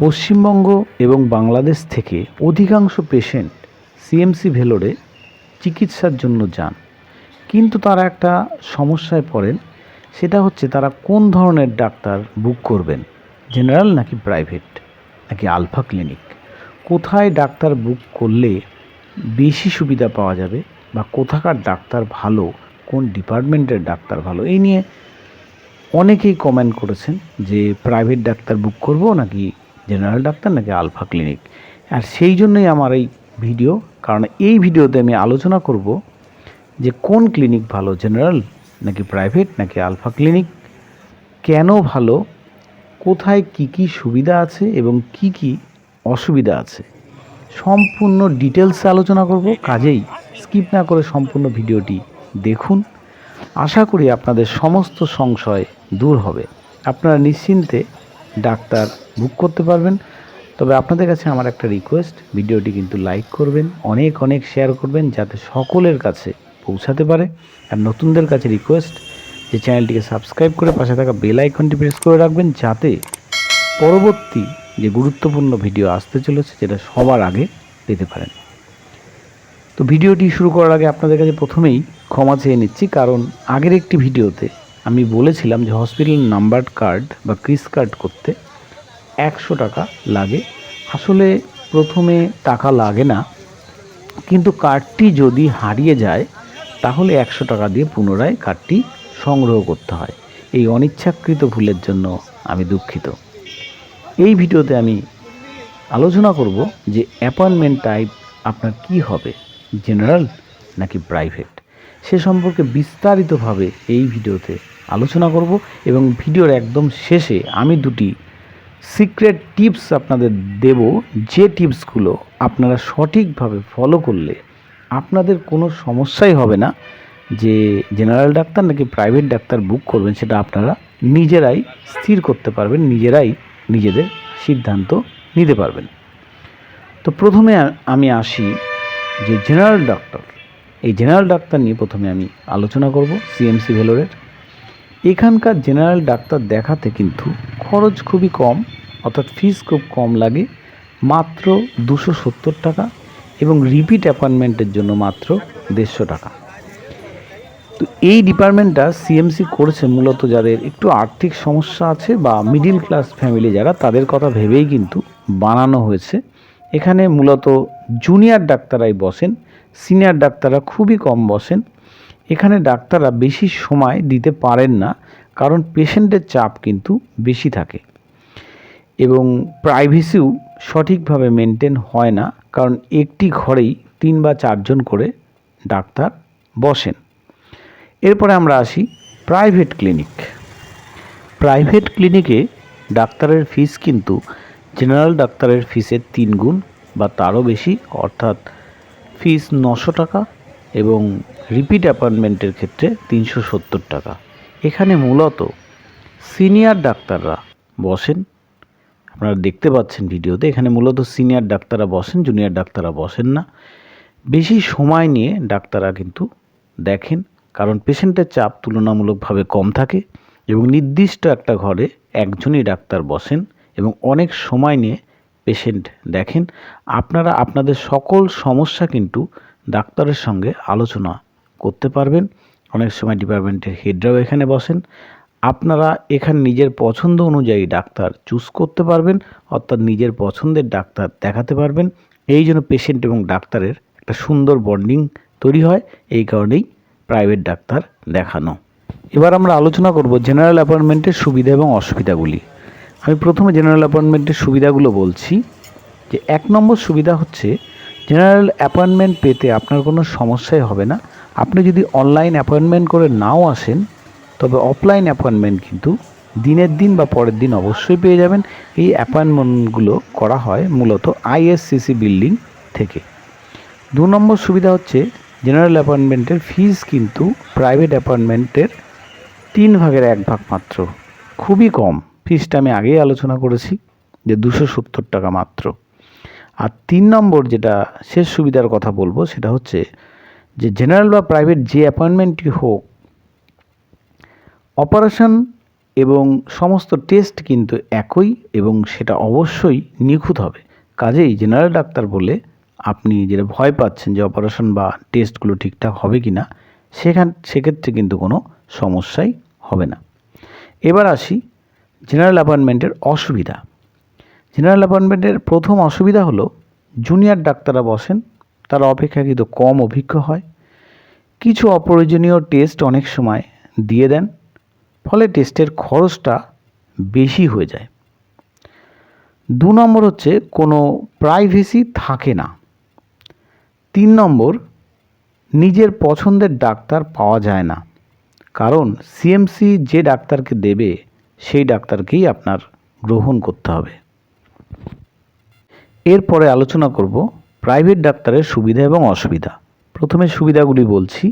পশ্চিমবঙ্গ এবং বাংলাদেশ থেকে অধিকাংশ পেশেন্ট সিএমসি ভেলোরে চিকিৎসার জন্য যান। কিন্তু তারা একটা সমস্যায় পড়েন, সেটা হচ্ছে তারা কোন ধরনের ডাক্তার বুক করবেন? জেনারেল নাকি প্রাইভেট নাকি আলফা ক্লিনিক কোথায় ডাক্তার বুক করলে বেশি সুবিধা পাওয়া যাবে? বা কোথাকার ডাক্তার ভালো? কোন ডিপার্টমেন্টের ডাক্তার ভালো? এই নিয়ে অনেকেই কমেন্ট করেছেন যে প্রাইভেট ডাক্তার বুক করব নাকি জেনারেল ডাক্তার নাকি আলফা ক্লিনিক? আর সেই জন্যই আমার এই ভিডিও, কারণ এই ভিডিওতে আমি আলোচনা করব যে কোন ক্লিনিক ভালো, জেনারেল নাকি প্রাইভেট নাকি আলফা ক্লিনিক? কেন ভালো? কোথায় কি কি সুবিধা আছে এবং কি কি অসুবিধা আছে? সম্পূর্ণ ডিটেলসে আলোচনা করব, কাজেই স্কিপ না করে সম্পূর্ণ ভিডিওটি দেখুন। আশা করি আপনাদের সমস্ত সংশয় দূর হবে। আপনারা নিশ্চিন্তে ডাক্তার বুক করতে পারবেন। তবে আপনাদের কাছে আমার একটা রিকোয়েস্ট ভিডিওটি কিন্তু লাইক করবেন, অনেক অনেক শেয়ার করবেন যাতে সকলের কাছে পৌঁছাতে পারে। আর নতুনদের কাছে রিকোয়েস্ট যে চ্যানেলটিকে সাবস্ক্রাইব করে পাশে থাকা বেল আইকনটি প্রেস করে রাখবেন যাতে পরবর্তী যে গুরুত্বপূর্ণ ভিডিও আসতে চলেছে, যেটা সবার আগে পেতে পারেন। তো ভিডিওটি শুরু করার আগে আপনাদের কাছে প্রথমেই ক্ষমা চেয়ে নিচ্ছি, কারণ আগের একটি ভিডিওতে আমি বলেছিলাম যে হসপিটাল নাম্বার কার্ড বা ক্রিস কার্ড করতে একশো টাকা লাগে। আসলে প্রথমে টাকা লাগে না, কিন্তু কার্ডটি যদি হারিয়ে যায়, তাহলে একশো টাকা দিয়ে পুনরায় কার্ডটি সংগ্রহ করতে হয়। এই অনিচ্ছাকৃত ভুলের জন্য আমি দুঃখিত। এই ভিডিওতে আমি আলোচনা করব যে অ্যাপয়েন্টমেন্ট টাইপ আপনার কি হবে, জেনারেল নাকি প্রাইভেট? সে সম্পর্কে বিস্তারিতভাবে এই ভিডিওতে আলোচনা করব এবং ভিডিওর একদম শেষে আমি দুটি সিক্রেট টিপস আপনাদের দেব। যে টিপসগুলো আপনারা সঠিকভাবে ফলো করলে আপনাদের কোনো সমস্যাই হবে না। যে জেনারেল ডাক্তার নাকি প্রাইভেট ডাক্তার বুক করবেন, সেটা আপনারা নিজেরাই স্থির করতে পারবেন, নিজেরাই নিজেদের সিদ্ধান্ত নিতে পারবেন। তো প্রথমে আমি আসি যে জেনারেল ডাক্তার। এই জেনারেল ডাক্তার নিয়ে প্রথমে আমি আলোচনা করব সিএমসি ভেলোরের এখানকার জেনারেল ডাক্তার দেখাতে কিন্তু খরচ খুবই কম, অর্থাৎ ফিস খুব কম লাগে, মাত্র দুশো সত্তর টাকা এবং রিপিট অ্যাপয়েন্টমেন্টের জন্য মাত্র দেড়শো টাকা। তো এই ডিপার্টমেন্টটা সিএমসি করেছে মূলত যাদের একটু আর্থিক সমস্যা আছে বা মিডিল ক্লাস ফ্যামিলি যারা, তাদের কথা ভেবেই কিন্তু বানানো হয়েছে। এখানে মূলত জুনিয়র ডাক্তারাই বসেন সিনিয়র ডাক্তাররা খুবই কম বসেন। এখানে ডাক্তাররা বেশি সময় দিতে পারেন না কারণ পেশেন্টের চাপ কিন্তু বেশি থাকে। এবং প্রাইভেসিও সঠিকভাবে মেনটেন হয় না, কারণ একটি ঘরেই তিন বা চারজন করে ডাক্তার বসেন। এরপরে আমরা আসি প্রাইভেট ক্লিনিক প্রাইভেট ক্লিনিকে ডাক্তারের ফিস কিন্তু জেনারেল ডাক্তারের ফিসের তিন গুণ বা তারও বেশি, অর্থাৎ ফিস নশো টাকা এবং রিপিট অ্যাপয়েন্টমেন্টের ক্ষেত্রে তিনশো সত্তর টাকা। এখানে মূলত সিনিয়র ডাক্তাররা বসেন। আপনারা দেখতে পাচ্ছেন ভিডিওতে, এখানে মূলত সিনিয়র ডাক্তাররা বসেন, জুনিয়র ডাক্তাররা বসেন না। বেশি সময় নিয়ে ডাক্তাররা কিন্তু দেখেন, কারণ পেশেন্টের চাপ তুলনামূলকভাবে কম থাকে এবং নির্দিষ্ট একটা ঘরে একজনই ডাক্তার বসেন এবং অনেক সময় নিয়ে পেশেন্ট দেখেন। আপনারা, আপনাদের সকল সমস্যা কিন্তু ডাক্তারের সঙ্গে আলোচনা করতে পারবেন। অনেক সময় ডিপার্টমেন্টের হেডরাও এখানে বসেন। আপনারা এখানে নিজের পছন্দ অনুযায়ী ডাক্তার চুজ করতে পারবেন, অর্থাৎ নিজের পছন্দের ডাক্তার দেখাতে পারবেন। এই জন্য পেশেন্ট এবং ডাক্তারের একটা সুন্দর বন্ডিং তৈরি হয়, এই কারণেই প্রাইভেট ডাক্তার দেখানো। এবার আমরা আলোচনা করব জেনারেল অ্যাপয়েন্টমেন্টের সুবিধা এবং অসুবিধাগুলি। আমি প্রথমে জেনারেল অ্যাপয়েন্টমেন্টের সুবিধাগুলো বলছি যে, এক নম্বর সুবিধা হচ্ছে জেনারেল অ্যাপয়েন্টমেন্ট পেতে আপনার কোনো সমস্যাই হবে না। আপনি যদি অনলাইন অ্যাপয়েন্টমেন্ট করে নাও আসেন, তবে অফলাইন অ্যাপয়েন্টমেন্ট কিন্তু দিনের দিন বা পরের দিন অবশ্যই পেয়ে যাবেন। এই অ্যাপয়েন্টমেন্টগুলো করা হয় মূলত আইএসসিসি বিল্ডিং থেকে। দু নম্বর সুবিধা হচ্ছে জেনারেল অ্যাপয়েন্টমেন্টের ফিস কিন্তু প্রাইভেট অ্যাপয়েন্টমেন্টের তিন ভাগের এক ভাগ মাত্র। খুবই কম। ফিসটা আমি আগেই আলোচনা করেছি যে দুশো সত্তর টাকা মাত্র। আর তিন নম্বর যেটা শেষ সুবিধার কথা বলব, সেটা হচ্ছে যে জেনারেল বা প্রাইভেট যে অ্যাপয়েন্টমেন্টই হোক অপারেশন এবং সমস্ত টেস্ট কিন্তু একই এবং সেটা অবশ্যই নিখুঁত হবে। কাজেই জেনারেল ডাক্তার বলে আপনি যেটা ভয় পাচ্ছেন যে অপারেশন বা টেস্টগুলো ঠিকঠাক হবে কি না সেখান, সেক্ষেত্রে কিন্তু কোনো সমস্যাই হবে না। এবার আসি জেনারেল অ্যাপয়েন্টমেন্টের অসুবিধা। জেনারেল অ্যাপয়েন্টমেন্টের প্রথম অসুবিধা হলো জুনিয়র ডাক্তাররা বসেন তারা অপেক্ষাকৃত কম অভিজ্ঞ হয়। কিছু অপ্রয়োজনীয় টেস্ট অনেক সময় দিয়ে দেন, ফলে টেস্টের খরচটা বেশি হয়ে যায়। দু নম্বর হচ্ছে কোনো প্রাইভেসি থাকে না। তিন নম্বর, নিজের পছন্দের ডাক্তার পাওয়া যায় না। কারণ সিএমসি যে ডাক্তারকে দেবে, সেই ডাক্তারকেই আপনার গ্রহণ করতে হবে। এরপরে আলোচনা করব প্রাইভেট ডাক্তারের সুবিধা এবং অসুবিধা। প্রথমে সুবিধাগুলি বলছি।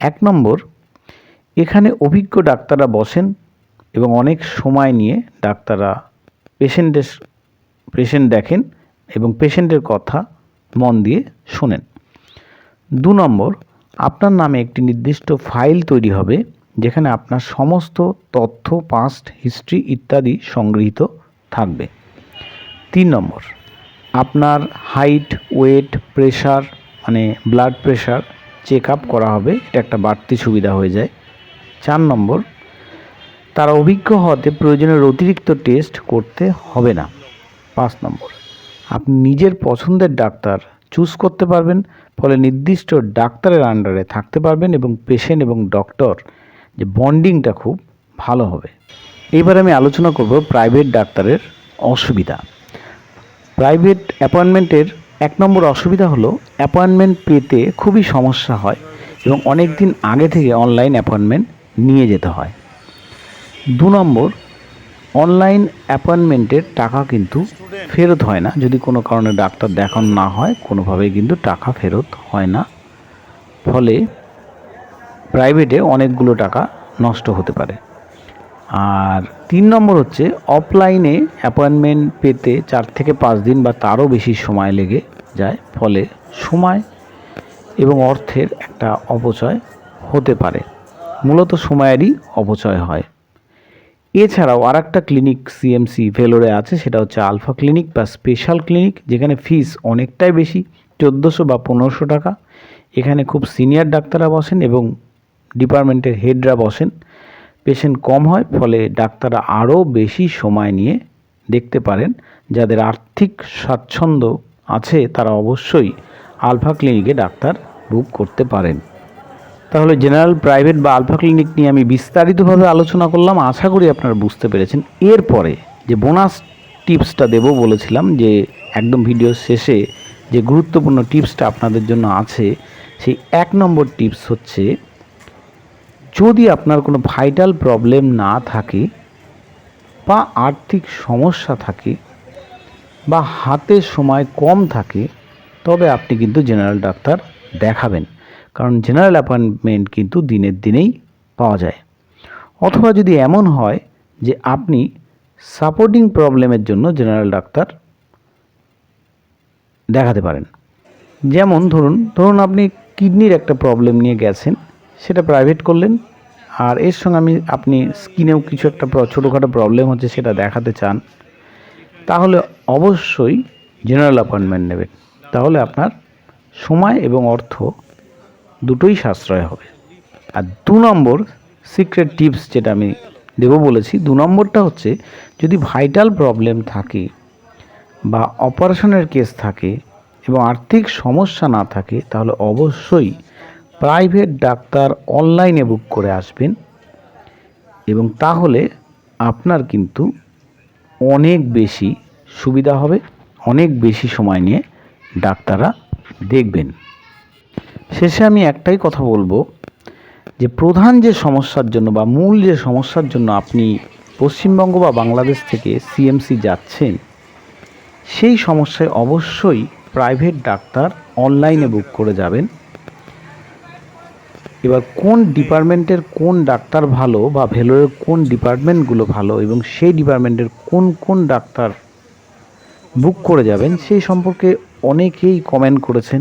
এক নম্বর, এখানে অভিজ্ঞ ডাক্তাররা বসেন এবং অনেক সময় নিয়ে ডাক্তাররা পেশেন্টের, পেশেন্ট দেখেন এবং পেশেন্টের কথা মন দিয়ে শোনেন। দু নম্বর, আপনার নামে একটি নির্দিষ্ট ফাইল তৈরি হবে যেখানে আপনার সমস্ত তথ্য পাস্ট হিস্ট্রি ইত্যাদি সংগৃহীত থাকবে। তিন নম্বর আপনার হাইট ওয়েট প্রেশার মানে ব্লাড প্রেশার চেক আপ করা হবে। এটা একটা বাড়তি সুবিধা হয়ে যায়। চার নম্বর, তারা অভিজ্ঞ হওয়াতে প্রয়োজনের অতিরিক্ত টেস্ট করতে হবে না। পাঁচ নম্বর, আপনি নিজের পছন্দের ডাক্তার চুজ করতে পারবেন, ফলে নির্দিষ্ট ডাক্তারের আন্ডারে থাকতে পারবেন এবং পেশেন্ট এবং ডক্টর যে বন্ডিংটা খুব ভালো হবে। এবার আমি আলোচনা করব প্রাইভেট ডাক্তারের অসুবিধা। প্রাইভেট অ্যাপয়েন্টমেন্টের এক নম্বর অসুবিধা হলো অ্যাপয়েন্টমেন্ট পেতে খুবই সমস্যা হয় এবং অনেক দিন আগে থেকে অনলাইন অ্যাপয়েন্টমেন্ট নিয়ে যেতে হয়। দু নম্বর, অনলাইন অ্যাপয়েন্টমেন্টের টাকা কিন্তু ফেরত হয় না। যদি কোনো কারণে ডাক্তার দেখানো না হয়, কোনোভাবেই কিন্তু টাকা ফেরত হয় না। ফলে প্রাইভেটে অনেকগুলো টাকা নষ্ট হতে পারে। আর তিন নম্বর হচ্ছে অফলাইনে অ্যাপয়েন্টমেন্ট পেতে চার থেকে পাঁচ দিন বা তারও বেশি সময় লেগে যায়, ফলে সময় এবং অর্থের একটা অপচয় হতে পারে। মূলত সময়েরই অপচয় হয়। এছাড়াও আর একটা ক্লিনিক সিএমসি ভেলোরে আছে, সেটা হচ্ছে আলফা ক্লিনিক বা স্পেশাল ক্লিনিক যেখানে ফিস অনেকটাই বেশি, চোদ্দোশো বা পনেরোশো টাকা। এখানে খুব সিনিয়র ডাক্তাররা বসেন এবং ডিপার্টমেন্টের হেডরা বসেন। পেশেন্ট কম হয়, ফলে ডাক্তাররা আরও বেশি সময় নিয়ে দেখতে পারেন। যাদের আর্থিক স্বাচ্ছন্দ্য আছে, তারা অবশ্যই আলফা ক্লিনিকে ডাক্তার বুক করতে পারেন। তাহলে জেনারেল, প্রাইভেট বা আলফা ক্লিনিক নিয়ে আমি বিস্তারিতভাবে আলোচনা করলাম। আশা করি আপনারা বুঝতে পেরেছেন। এরপরে যে বোনাস টিপসটা দেব বলেছিলাম, যে একদম ভিডিও শেষে যে গুরুত্বপূর্ণ টিপসটা আপনাদের জন্য আছে, সেই এক নম্বর টিপস হচ্ছে যদি আপনার কোনো ভাইটাল প্রবলেম না থাকে বা আর্থিক সমস্যা থাকে বা হাতে সময় কম থাকে, তবে আপনি কিন্তু জেনারেল ডাক্তার দেখাবেন। কারণ জেনারেল অ্যাপয়েন্টমেন্ট কিন্তু দিনের দিনেই পাওয়া যায়। অথবা যদি এমন হয় যে আপনি সাপোর্টিং প্রবলেমের জন্য জেনারেল ডাক্তার দেখাতে পারেন। যেমন ধরুন ধরুন আপনি কিডনির একটা প্রবলেম নিয়ে গেছেন সেটা প্রাইভেট করলেন। আর এর সঙ্গে আমি, আপনি স্কিনেও কিছু একটা ছোটোখাটো প্রবলেম হচ্ছে সেটা দেখাতে চান। তাহলে অবশ্যই জেনারেল অ্যাপয়েন্টমেন্ট নেবেন। তাহলে আপনার সময় এবং অর্থ দুটোই সাশ্রয় হবে। আর দু নম্বর সিক্রেট টিপস যেটা আমি দেবো বলেছি, দু নম্বরটা হচ্ছে যদি ভাইটাল প্রবলেম থাকে বা অপারেশনের কেস থাকে এবং আর্থিক সমস্যা না থাকে, তাহলে অবশ্যই প্রাইভেট ডাক্তার অনলাইনে বুক করে আসবেন এবং তাহলে আপনার কিন্তু অনেক বেশি সুবিধা হবে, অনেক বেশি সময় নিয়ে ডাক্তাররা দেখবেন। শেষে আমি একটাই কথা বলব যে প্রধান যে সমস্যার জন্য বা মূল যে সমস্যার জন্য আপনি পশ্চিমবঙ্গ বা বাংলাদেশ থেকে সিএমসি যাচ্ছেন, সেই সমস্যায় অবশ্যই প্রাইভেট ডাক্তার অনলাইনে বুক করে যাবেন। এবার কোন ডিপার্টমেন্টের কোন ডাক্তার ভালো বা ভেলোরের কোন ডিপার্টমেন্টগুলো ভালো এবং সেই ডিপার্টমেন্টের কোন কোন ডাক্তার বুক করে যাবেন সেই সম্পর্কে অনেকেই কমেন্ট করেছেন।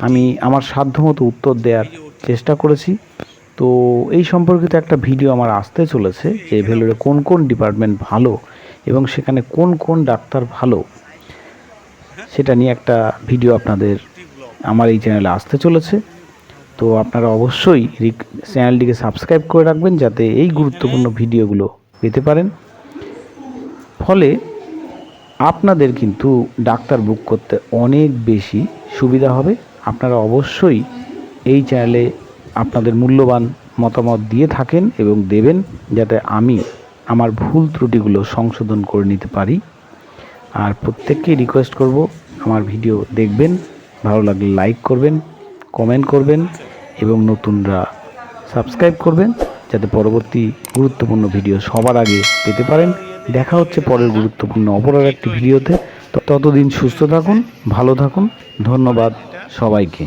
আমি আমার সাধ্যমতো উত্তর দেওয়ার চেষ্টা করেছি। তো এই সম্পর্কিত একটা ভিডিও আমার আসতে চলেছে যে ভেলোরে কোন কোন ডিপার্টমেন্ট ভালো এবং সেখানে কোন কোন ডাক্তার ভালো সেটা নিয়ে একটা ভিডিও আপনাদের আমার এই চ্যানেলে আসতে চলেছে। তো আপনারা অবশ্যই চ্যানেলটিকে সাবস্ক্রাইব করে রাখবেন যাতে এই গুরুত্বপূর্ণ ভিডিওগুলো পেতে পারেন। ফলে আপনাদের কিন্তু ডাক্তার বুক করতে অনেক বেশি সুবিধা হবে। আপনারা অবশ্যই এই চ্যানেলে আপনাদের মূল্যবান মতামত দিয়ে থাকেন এবং দেবেন যাতে আমি আমার ভুল ত্রুটিগুলো সংশোধন করে নিতে পারি। আর প্রত্যেককেই রিকোয়েস্ট করব, আমার ভিডিও দেখবেন, ভালো লাগলে লাইক করবেন কমেন্ট করবেন। এবং নতুনরা সাবস্ক্রাইব করবেন যাতে পরবর্তী গুরুত্বপূর্ণ ভিডিও সবার আগে পেতে পারেন। দেখা হচ্ছে পরের গুরুত্বপূর্ণ অপরের একটি ভিডিওতে। ততদিন সুস্থ থাকুন, ভালো থাকুন। ধন্যবাদ সবাইকে।